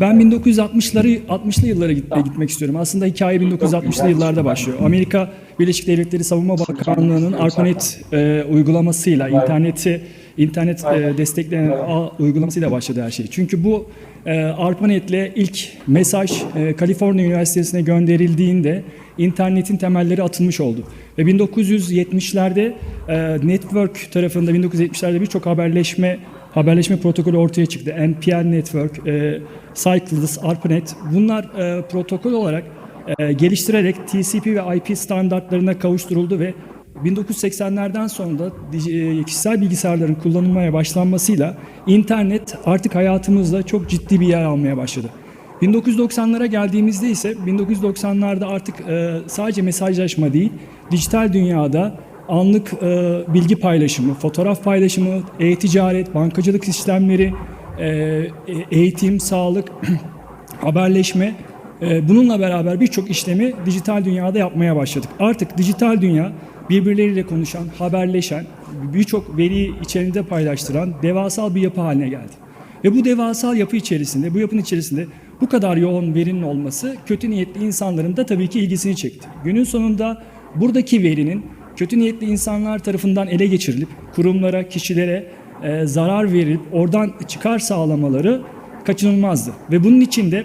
Ben 1960'ları 60'lı yıllara git- gitmek istiyorum. Aslında hikaye 1960'lı yıllarda başlıyor. Amerika Birleşik Devletleri Savunma Bakanlığı'nın ARPANET e, uygulamasıyla interneti internet e, destekleyen ağ uygulamasıyla başladı her şey. Çünkü bu e, ARPANET'le ilk mesaj e, Kaliforniya Üniversitesi'ne gönderildiğinde internetin temelleri atılmış oldu. Ve 1970'lerde e, network tarafında 1970'lerde birçok haberleşme haberleşme protokolü ortaya çıktı. NPN Network, e, Cycles, ARPANET bunlar e, protokol olarak e, geliştirerek TCP ve IP standartlarına kavuşturuldu ve 1980'lerden sonra da e, kişisel bilgisayarların kullanılmaya başlanmasıyla internet artık hayatımızda çok ciddi bir yer almaya başladı. 1990'lara geldiğimizde ise 1990'larda artık e, sadece mesajlaşma değil, dijital dünyada anlık e, bilgi paylaşımı, fotoğraf paylaşımı, e-ticaret, bankacılık işlemleri, e, e- eğitim, sağlık, haberleşme e, bununla beraber birçok işlemi dijital dünyada yapmaya başladık. Artık dijital dünya birbirleriyle konuşan, haberleşen, birçok veriyi içerisinde paylaştıran devasal bir yapı haline geldi. Ve bu devasal yapı içerisinde, bu yapının içerisinde bu kadar yoğun verinin olması kötü niyetli insanların da tabii ki ilgisini çekti. Günün sonunda buradaki verinin kötü niyetli insanlar tarafından ele geçirilip kurumlara, kişilere e, zarar verilip oradan çıkar sağlamaları kaçınılmazdı. Ve bunun için de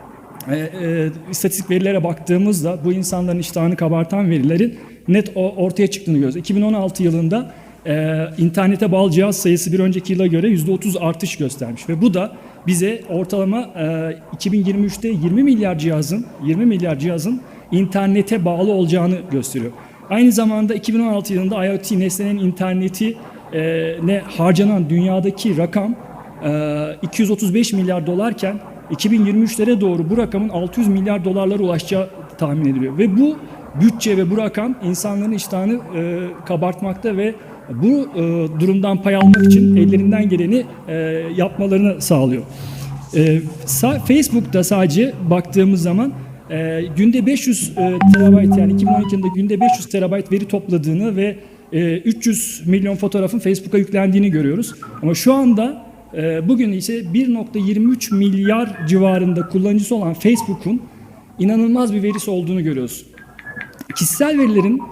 e, e, istatistik verilere baktığımızda bu insanların iştahını kabartan verilerin net o- ortaya çıktığını görüyoruz. 2016 yılında e, internete bağlı cihaz sayısı bir önceki yıla göre %30 artış göstermiş ve bu da bize ortalama e, 2023'te 20 milyar cihazın 20 milyar cihazın internete bağlı olacağını gösteriyor. Aynı zamanda 2016 yılında IoT nesnenin interneti e, ne harcanan dünyadaki rakam e, 235 milyar dolarken 2023'lere doğru bu rakamın 600 milyar dolarlara ulaşacağı tahmin ediliyor. Ve bu bütçe ve bu rakam insanların iştahını e, kabartmakta ve bu e, durumdan pay almak için ellerinden geleni e, yapmalarını sağlıyor. E, sa- Facebook'ta sadece baktığımız zaman e, günde 500 e, terabayt yani 2012 yılında günde 500 terabayt veri topladığını ve e, 300 milyon fotoğrafın Facebook'a yüklendiğini görüyoruz. Ama şu anda e, bugün ise 1.23 milyar civarında kullanıcısı olan Facebook'un inanılmaz bir verisi olduğunu görüyoruz. Kişisel verilerin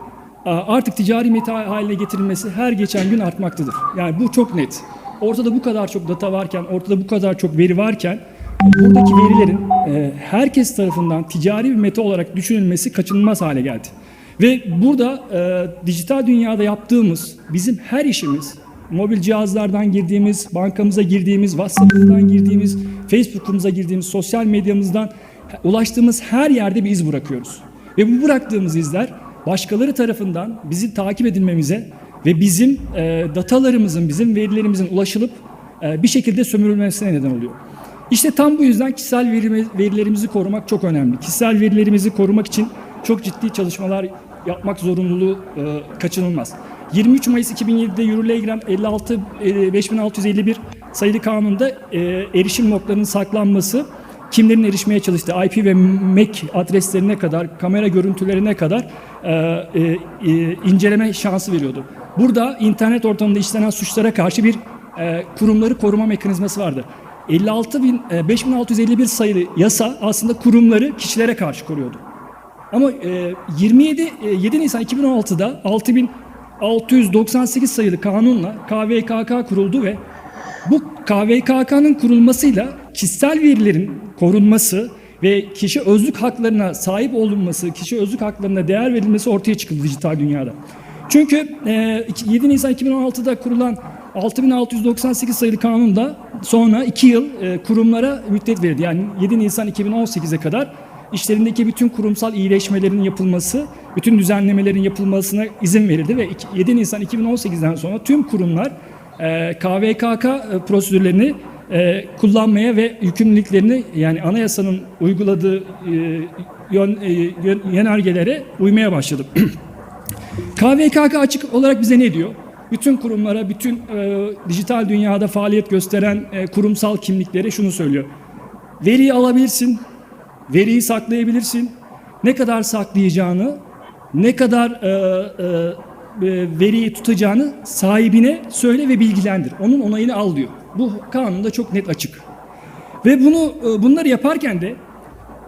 artık ticari meta haline getirilmesi her geçen gün artmaktadır. Yani bu çok net. Ortada bu kadar çok data varken, ortada bu kadar çok veri varken buradaki verilerin e, herkes tarafından ticari bir meta olarak düşünülmesi kaçınılmaz hale geldi. Ve burada e, dijital dünyada yaptığımız bizim her işimiz, mobil cihazlardan girdiğimiz, bankamıza girdiğimiz, WhatsApp'ımızdan girdiğimiz, Facebook'umuza girdiğimiz, sosyal medyamızdan ulaştığımız her yerde bir iz bırakıyoruz. Ve bu bıraktığımız izler başkaları tarafından bizi takip edilmemize ve bizim e, datalarımızın, bizim verilerimizin ulaşılıp e, bir şekilde sömürülmesine neden oluyor. İşte tam bu yüzden kişisel verilerimizi korumak çok önemli. Kişisel verilerimizi korumak için çok ciddi çalışmalar yapmak zorunluluğu e, kaçınılmaz. 23 Mayıs 2007'de Eurolegram 56 e, 5651 sayılı kanunda e, erişim noktalarının saklanması kimlerin erişmeye çalıştığı IP ve MAC adreslerine kadar, kamera görüntülerine kadar e, e, e, inceleme şansı veriyordu. Burada internet ortamında işlenen suçlara karşı bir e, kurumları koruma mekanizması vardı. 56 bin, e, 5651 sayılı yasa aslında kurumları kişilere karşı koruyordu. Ama e, 27 e, 7 Nisan 2016'da 6698 sayılı kanunla KVKK kuruldu ve bu KVKK'nın kurulmasıyla kişisel verilerin korunması ve kişi özlük haklarına sahip olunması, kişi özlük haklarına değer verilmesi ortaya çıktı dijital dünyada. Çünkü e, 7 Nisan 2016'da kurulan 6698 sayılı kanunda sonra 2 yıl e, kurumlara müddet verildi. Yani 7 Nisan 2018'e kadar işlerindeki bütün kurumsal iyileşmelerin yapılması, bütün düzenlemelerin yapılmasına izin verildi ve iki- 7 Nisan 2018'den sonra tüm kurumlar KVKK e, prosedürlerini e, kullanmaya ve yükümlülüklerini yani anayasanın uyguladığı yön- yönergelere uymaya başladı. KVKK açık olarak bize ne diyor? Bütün kurumlara, bütün e, dijital dünyada faaliyet gösteren e, kurumsal kimliklere şunu söylüyor. Veriyi alabilirsin, veriyi saklayabilirsin. Ne kadar saklayacağını, ne kadar e, e, e, veriyi tutacağını sahibine söyle ve bilgilendir. Onun onayını al diyor. Bu kanunda çok net açık. Ve bunu e, bunları yaparken de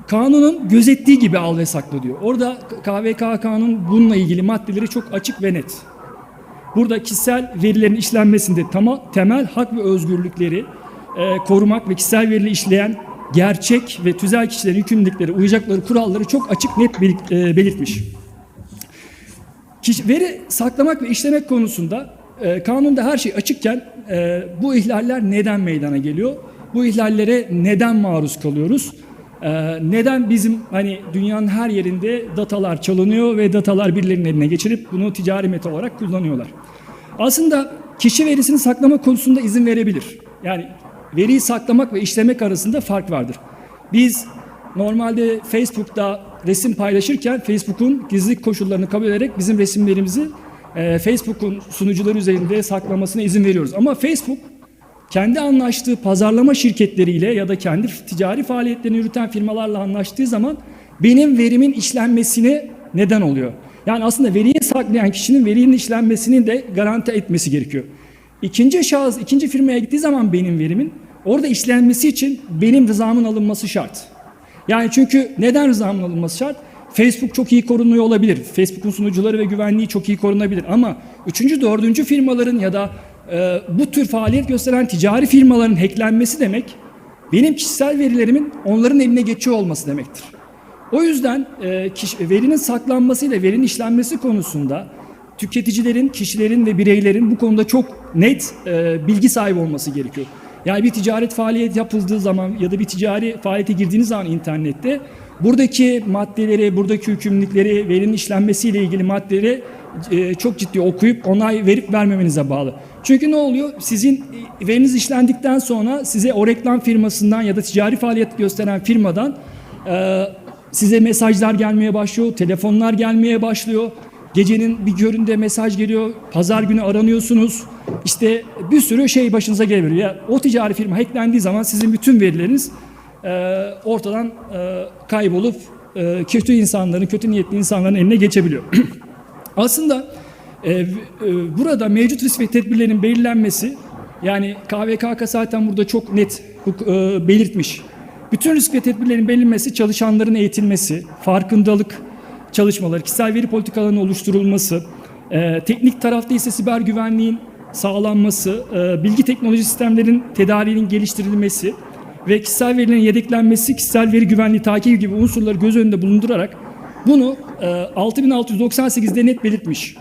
kanunun gözettiği gibi al ve sakla diyor. Orada KVK kanun bununla ilgili maddeleri çok açık ve net. Burada kişisel verilerin işlenmesinde tama, temel hak ve özgürlükleri e, korumak ve kişisel verileri işleyen gerçek ve tüzel kişilerin yükümlülükleri, uyacakları kuralları çok açık net e, belirtmiş. Veri saklamak ve işlemek konusunda e, kanunda her şey açıkken e, bu ihlaller neden meydana geliyor? Bu ihlallere neden maruz kalıyoruz? E, neden bizim hani dünyanın her yerinde datalar çalınıyor ve datalar birilerinin eline geçirip bunu ticari meta olarak kullanıyorlar? Aslında kişi verisini saklama konusunda izin verebilir. Yani veriyi saklamak ve işlemek arasında fark vardır. Biz normalde Facebook'ta resim paylaşırken Facebook'un gizlilik koşullarını kabul ederek bizim resimlerimizi e, Facebook'un sunucuları üzerinde saklamasına izin veriyoruz. Ama Facebook kendi anlaştığı pazarlama şirketleriyle ya da kendi ticari faaliyetlerini yürüten firmalarla anlaştığı zaman benim verimin işlenmesine neden oluyor. Yani aslında veriyi saklayan kişinin verinin işlenmesini de garanti etmesi gerekiyor. İkinci şahıs, ikinci firmaya gittiği zaman benim verimin orada işlenmesi için benim rızamın alınması şart. Yani çünkü neden rızamın alınması şart? Facebook çok iyi korunuyor olabilir. Facebook'un sunucuları ve güvenliği çok iyi korunabilir. Ama üçüncü, dördüncü firmaların ya da e, bu tür faaliyet gösteren ticari firmaların hacklenmesi demek benim kişisel verilerimin onların eline geçiyor olması demektir. O yüzden e, verinin saklanmasıyla verinin işlenmesi konusunda tüketicilerin, kişilerin ve bireylerin bu konuda çok net e, bilgi sahibi olması gerekiyor. Yani bir ticaret faaliyet yapıldığı zaman ya da bir ticari faaliyete girdiğiniz zaman internette buradaki maddeleri, buradaki hükümlülükleri, verinin işlenmesiyle ilgili maddeleri e, çok ciddi okuyup onay verip vermemenize bağlı. Çünkü ne oluyor? Sizin e, veriniz işlendikten sonra size o reklam firmasından ya da ticari faaliyet gösteren firmadan e, size mesajlar gelmeye başlıyor, telefonlar gelmeye başlıyor. Gecenin bir köründe mesaj geliyor, pazar günü aranıyorsunuz. İşte bir sürü şey başınıza gelebilir. Ya, o ticari firma hacklendiği zaman sizin bütün verileriniz ortadan kaybolup kötü insanların, kötü niyetli insanların eline geçebiliyor. Aslında e, e, burada mevcut risk ve tedbirlerin belirlenmesi yani KVKK zaten burada çok net e, belirtmiş. Bütün risk ve tedbirlerin belirlenmesi, çalışanların eğitilmesi, farkındalık çalışmaları, kişisel veri politikalarının oluşturulması, e, teknik tarafta ise siber güvenliğin sağlanması, e, bilgi teknoloji sistemlerin tedariğinin geliştirilmesi ve kişisel verilerin yedeklenmesi, kişisel veri güvenliği takibi gibi unsurları göz önünde bulundurarak bunu e, 6698'de net belirtmiş.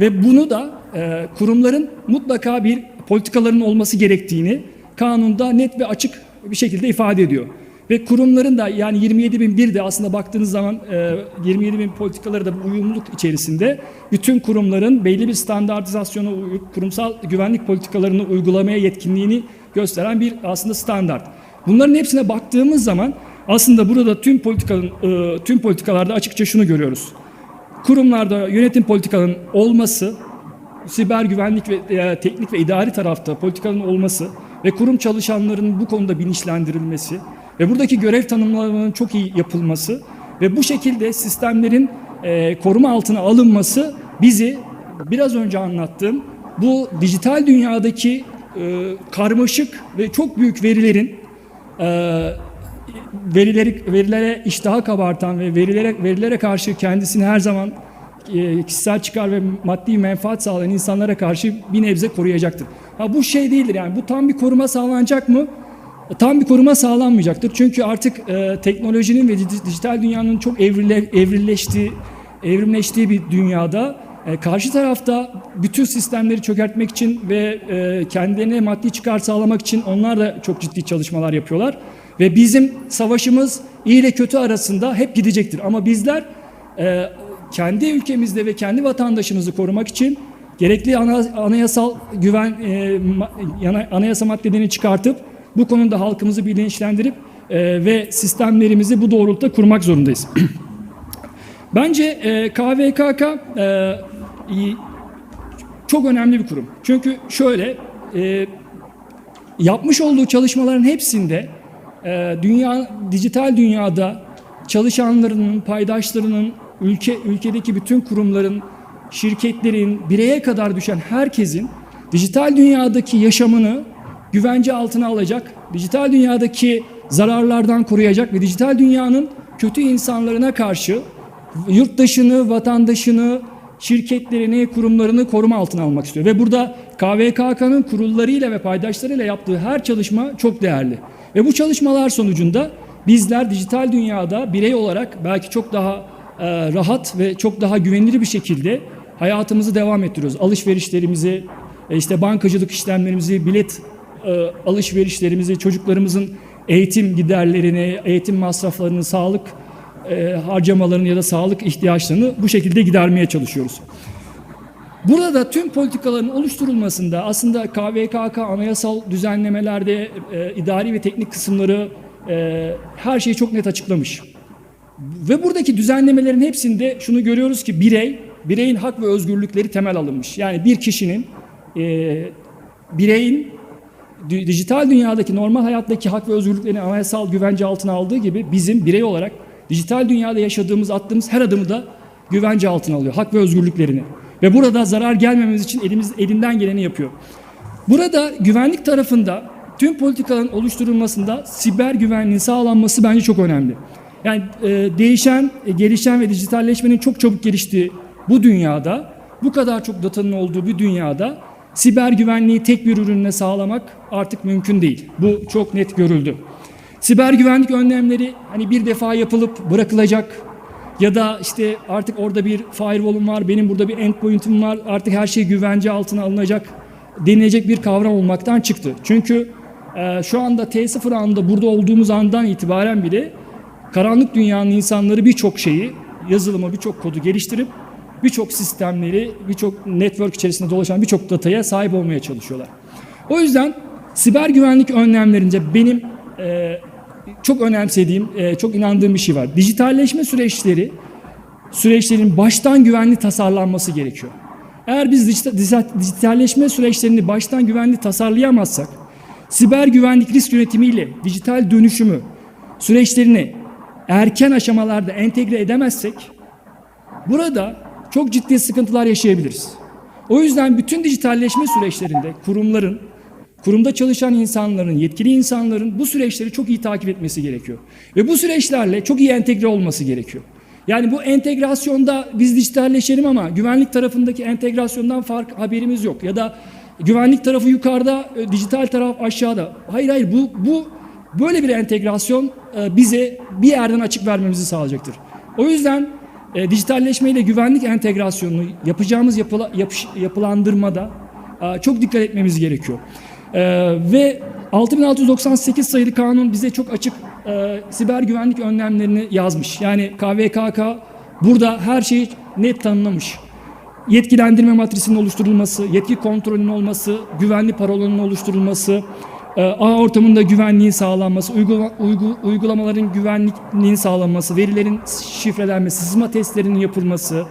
Ve bunu da e, kurumların mutlaka bir politikalarının olması gerektiğini kanunda net ve açık bir şekilde ifade ediyor. Ve kurumların da yani 27.001 de aslında baktığınız zaman e, 27.000 politikaları da uyumluluk içerisinde bütün kurumların belli bir standartizasyona uyup kurumsal güvenlik politikalarını uygulamaya yetkinliğini gösteren bir aslında standart. Bunların hepsine baktığımız zaman aslında burada tüm politikanın e, tüm politikalarda açıkça şunu görüyoruz. Kurumlarda yönetim politikanın olması, siber güvenlik ve e, teknik ve idari tarafta politikanın olması ve kurum çalışanlarının bu konuda bilinçlendirilmesi ve buradaki görev tanımlamalarının çok iyi yapılması ve bu şekilde sistemlerin e, koruma altına alınması bizi biraz önce anlattığım bu dijital dünyadaki karmaşık ve çok büyük verilerin verileri verilere iştaha kabartan ve verilere verilere karşı kendisini her zaman e, kişisel çıkar ve maddi menfaat sağlayan insanlara karşı bir nebze koruyacaktır. Ha bu şey değildir yani bu tam bir koruma sağlanacak mı? Tam bir koruma sağlanmayacaktır. Çünkü artık e, teknolojinin ve dij- dijital dünyanın çok evrile, evrilleştiği, evrimleştiği bir dünyada e, karşı tarafta bütün sistemleri çökertmek için ve e, kendilerine maddi çıkar sağlamak için onlar da çok ciddi çalışmalar yapıyorlar. Ve bizim savaşımız iyi ile kötü arasında hep gidecektir. Ama bizler e, kendi ülkemizde ve kendi vatandaşımızı korumak için gerekli ana- anayasal güven e, anayasa maddelerini çıkartıp bu konuda halkımızı bilinçlendirip e, ve sistemlerimizi bu doğrultuda kurmak zorundayız. Bence e, KVKK e, çok önemli bir kurum. Çünkü şöyle e, yapmış olduğu çalışmaların hepsinde dünya dijital dünyada çalışanlarının, paydaşlarının, ülke ülkedeki bütün kurumların, şirketlerin, bireye kadar düşen herkesin dijital dünyadaki yaşamını güvence altına alacak dijital dünyadaki zararlardan koruyacak ve dijital dünyanın kötü insanlarına karşı yurttaşını, vatandaşını, şirketlerini, kurumlarını koruma altına almak istiyor. Ve burada KVKK'nın kurullarıyla ve paydaşlarıyla yaptığı her çalışma çok değerli. Ve bu çalışmalar sonucunda bizler dijital dünyada birey olarak belki çok daha e, rahat ve çok daha güvenilir bir şekilde hayatımızı devam ettiriyoruz. Alışverişlerimizi, e, işte bankacılık işlemlerimizi, bilet e, alışverişlerimizi, çocuklarımızın eğitim giderlerini, eğitim masraflarını, sağlık e, harcamalarını ya da sağlık ihtiyaçlarını bu şekilde gidermeye çalışıyoruz. Burada da tüm politikaların oluşturulmasında aslında KVKK anayasal düzenlemelerde e, idari ve teknik kısımları e, her şeyi çok net açıklamış. Ve buradaki düzenlemelerin hepsinde şunu görüyoruz ki birey, bireyin hak ve özgürlükleri temel alınmış. Yani bir kişinin, e, bireyin di- dijital dünyadaki normal hayattaki hak ve özgürlüklerini anayasal güvence altına aldığı gibi bizim birey olarak dijital dünyada yaşadığımız, attığımız her adımı da güvence altına alıyor. Hak ve özgürlüklerini. Ve burada zarar gelmememiz için elimiz elinden geleni yapıyor. Burada güvenlik tarafında tüm politikaların oluşturulmasında siber güvenliğin sağlanması bence çok önemli. Yani e, değişen, e, gelişen ve dijitalleşmenin çok çabuk geliştiği bu dünyada, bu kadar çok datanın olduğu bir dünyada siber güvenliği tek bir ürünle sağlamak artık mümkün değil. Bu çok net görüldü. Siber güvenlik önlemleri hani bir defa yapılıp bırakılacak ya da işte artık orada bir firewall'um var, benim burada bir endpoint'im var, artık her şey güvence altına alınacak denilecek bir kavram olmaktan çıktı. Çünkü e, şu anda T0 anında burada olduğumuz andan itibaren bile karanlık dünyanın insanları birçok şeyi, yazılımı birçok kodu geliştirip birçok sistemleri, birçok network içerisinde dolaşan birçok dataya sahip olmaya çalışıyorlar. O yüzden siber güvenlik önlemlerince benim e, çok önemsediğim, e, çok inandığım bir şey var. Dijitalleşme süreçleri, süreçlerin baştan güvenli tasarlanması gerekiyor. Eğer biz dijita- dijita- dijitalleşme süreçlerini baştan güvenli tasarlayamazsak, siber güvenlik risk yönetimiyle dijital dönüşümü süreçlerini erken aşamalarda entegre edemezsek, burada çok ciddi sıkıntılar yaşayabiliriz. O yüzden bütün dijitalleşme süreçlerinde kurumların, kurumda çalışan insanların, yetkili insanların bu süreçleri çok iyi takip etmesi gerekiyor. Ve bu süreçlerle çok iyi entegre olması gerekiyor. Yani bu entegrasyonda biz dijitalleşelim ama güvenlik tarafındaki entegrasyondan fark haberimiz yok. Ya da güvenlik tarafı yukarıda, e, dijital taraf aşağıda. Hayır hayır bu bu böyle bir entegrasyon e, bize bir yerden açık vermemizi sağlayacaktır. O yüzden e, dijitalleşme ile güvenlik entegrasyonunu yapacağımız yapıla, yapış- yapılandırmada e, çok dikkat etmemiz gerekiyor. E, ve 6698 sayılı kanun bize çok açık e, siber güvenlik önlemlerini yazmış. Yani KVKK burada her şeyi net tanımlamış. Yetkilendirme matrisinin oluşturulması, yetki kontrolünün olması, güvenli parolanın oluşturulması, e, ağ ortamında güvenliğin sağlanması, uygula- uygu- uygulamaların güvenliğinin sağlanması, verilerin şifrelenmesi, sızma testlerinin yapılması,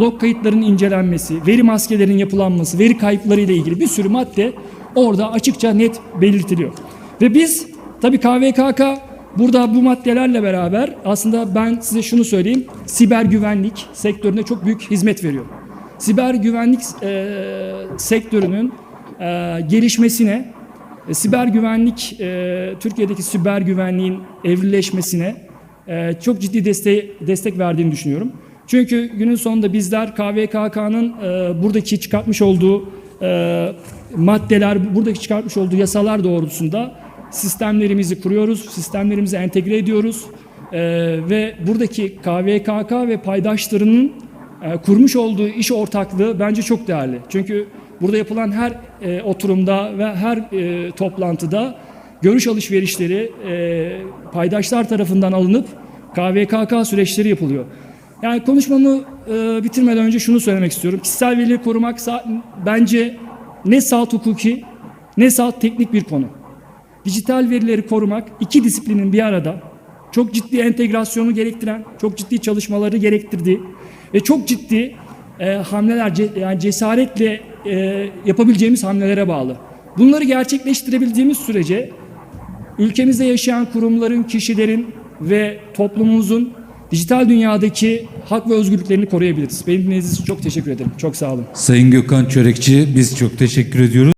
log kayıtlarının incelenmesi, veri maskelerinin yapılanması, veri kayıpları ile ilgili bir sürü madde orada açıkça net belirtiliyor. Ve biz tabii KVKK burada bu maddelerle beraber aslında ben size şunu söyleyeyim, siber güvenlik sektörüne çok büyük hizmet veriyor. Siber güvenlik e, sektörünün e, gelişmesine, e, siber güvenlik, e, Türkiye'deki siber güvenliğin evrileşmesine e, çok ciddi destek, destek verdiğini düşünüyorum. Çünkü günün sonunda bizler KVKK'nın e, buradaki çıkartmış olduğu e, maddeler, buradaki çıkartmış olduğu yasalar doğrultusunda sistemlerimizi kuruyoruz, sistemlerimizi entegre ediyoruz E, ve buradaki KVKK ve paydaşlarının e, kurmuş olduğu iş ortaklığı bence çok değerli. Çünkü burada yapılan her e, oturumda ve her e, toplantıda görüş alışverişleri e, paydaşlar tarafından alınıp KVKK süreçleri yapılıyor. Yani konuşmamı e, bitirmeden önce şunu söylemek istiyorum. Kişisel verileri korumak bence ne salt hukuki ne salt teknik bir konu. Dijital verileri korumak iki disiplinin bir arada çok ciddi entegrasyonu gerektiren, çok ciddi çalışmaları gerektirdiği ve çok ciddi e, hamleler, ce- yani cesaretle e, yapabileceğimiz hamlelere bağlı. Bunları gerçekleştirebildiğimiz sürece ülkemizde yaşayan kurumların, kişilerin ve toplumumuzun dijital dünyadaki hak ve özgürlüklerini koruyabiliriz. Benim dinlediğiniz için çok teşekkür ederim. Çok sağ olun. Sayın Gökhan Çörekçi biz çok teşekkür ediyoruz.